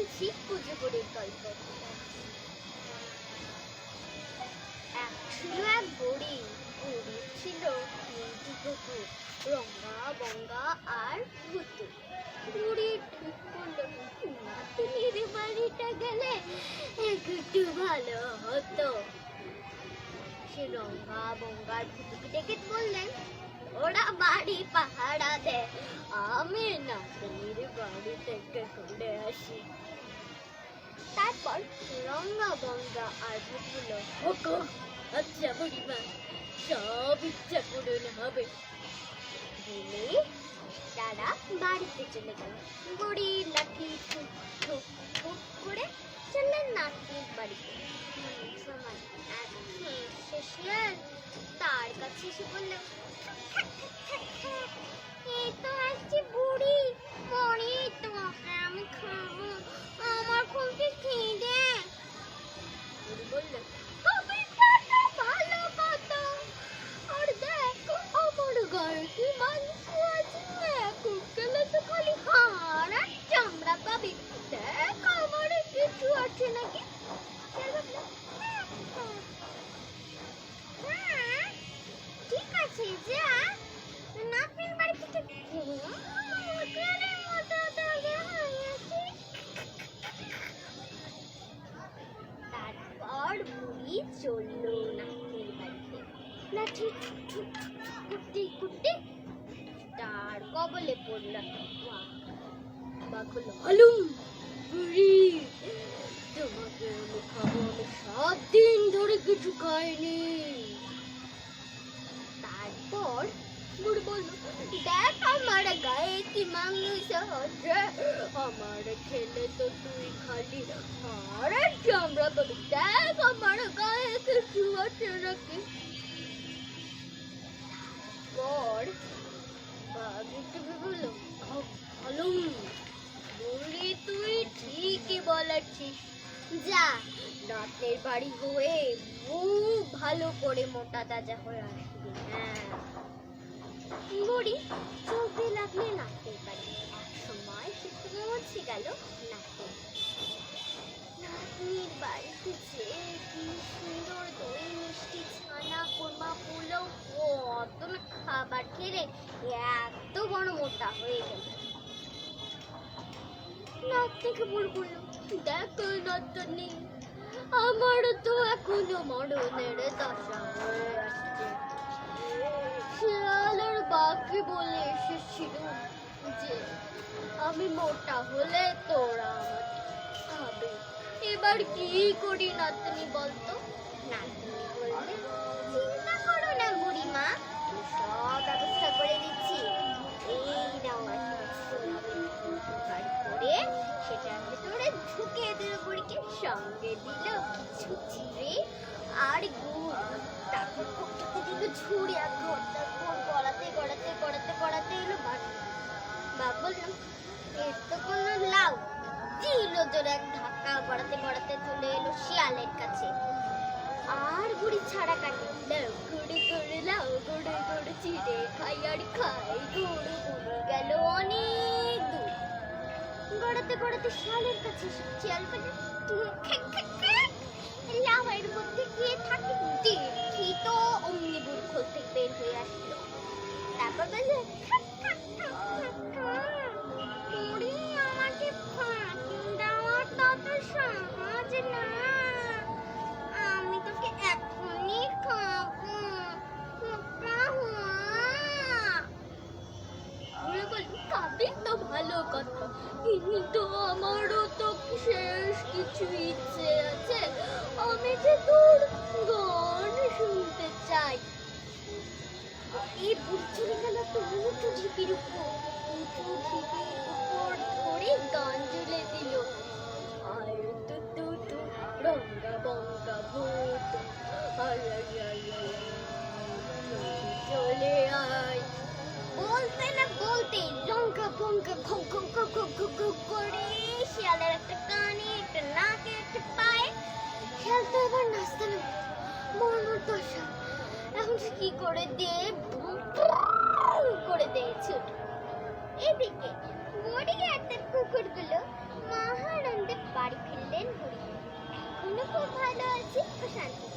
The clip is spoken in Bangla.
বলছি করে গল্প এক ছিল এক বুড়ি বুড়ি ছিল তিনটি কুকুর, রঙ্গা, বঙ্গা আর ভুতু। বুড়ি ঠিক করল নাতনির বাড়িটা গেলে একটু ভালো হতো। সে রঙ্গা বঙ্গার ভুতুকে ডেকে বললেন ওরা বাড়ি পাহারা দেয় আমি নাতনির বাড়ি থেকে ঘুরে আসি তারপর রঙ্গা বঙ্গা আর ভুতুলো ওকো আচ্ছা বুড়িমা সব ইচ্ছা পূরণ হবে বলে তারা বাড়িতে চলে গেল বুড়ি লাঠি ঠুক ঠুক ঠুক করে চললেন নাতনির বাড়িতে এক শেষে তার কাছে এসে বললাম এই তো চলল নাতনির বাড়িতে লাঠি তার কবলে পড়ল হালুম তোমাকে আমি খাব আমি দিন ধরে কিছু খাইনি তারপর বুড়ি দেখ আমার গায়ে কি মাংস হচ্ছে আমার খেলে তো তুই খালি আরে চামড়া পাবি দেখ, আমার বাঘিতে বলল তুই ঠিকই বলেছিস যা বাড়ি হয়ে খুব ভালো করে মোটা তাজা হয়ে আসবি। হ্যাঁ। চলতে লাগলে নাচতে পারি এক সময় গেল নাচতে বাড়িতে খেলে এত বড় মোটা হয়ে গেল। বল বলল দেখো নাতনি আমার তো এখনও মরণের দশা শিয়ালের বাকি বলে এসেছিল যে, আমি মোটা হলে তোরা খাবে এবার কি করি নাতনি বলতো? নাতনি বললে, চিন্তা করো সব ব্যবস্থা করে দিচ্ছি। এই নাও করে সেটার ভেতরে ঢুকিয়ে দিল বুড়িকে। সঙ্গে দিল কিছু চিড়ে আর গুড়। তারপর কোথাতে দিল ঝুড়ি আর ঘর তারপর গড়াতে গড়াতে গড়াতে গড়াতে এলো বাঘ। বাঘ বলল, এর তো লাউ। দিল জোরে এক ধাক্কা গড়াতে গড়াতে চলে এলো শিয়ালের কাছে। আর গুড়ি ছাড়া কাটে লাউ গুড়ি গুড়ি লাউ গুড়ি গুড়ি চিড়ে খাই আর খাই গুড়ি গুড়ি গেল অনেক দূর গড়াতে গড়াতে শিয়ালের কাছে শিয়াল বলে লাউয়ের মধ্যে গিয়ে থাকি দেখি তো অমনি গুড় খোল বের হয়ে আসলো তারপর। বুড়ি আমাকে ফাঁকি দেওয়া তত সহজ না আমি তোকে এখনই খাব খোকা হুয়া বুড়ি বলল খাবি তো ভালো কথা কিন্তু আমারও তো শেষ কিছু ইচ্ছে আছে। আমি যে তোর এখন কি করে করে দেয় ছুট। এদিকে বডিগার্ডদের কুকুরগুলো মহানন্দে বাড়ি ফিরলেন বুড়ি এখনও খুব ভালো আছে, প্রশান্তি।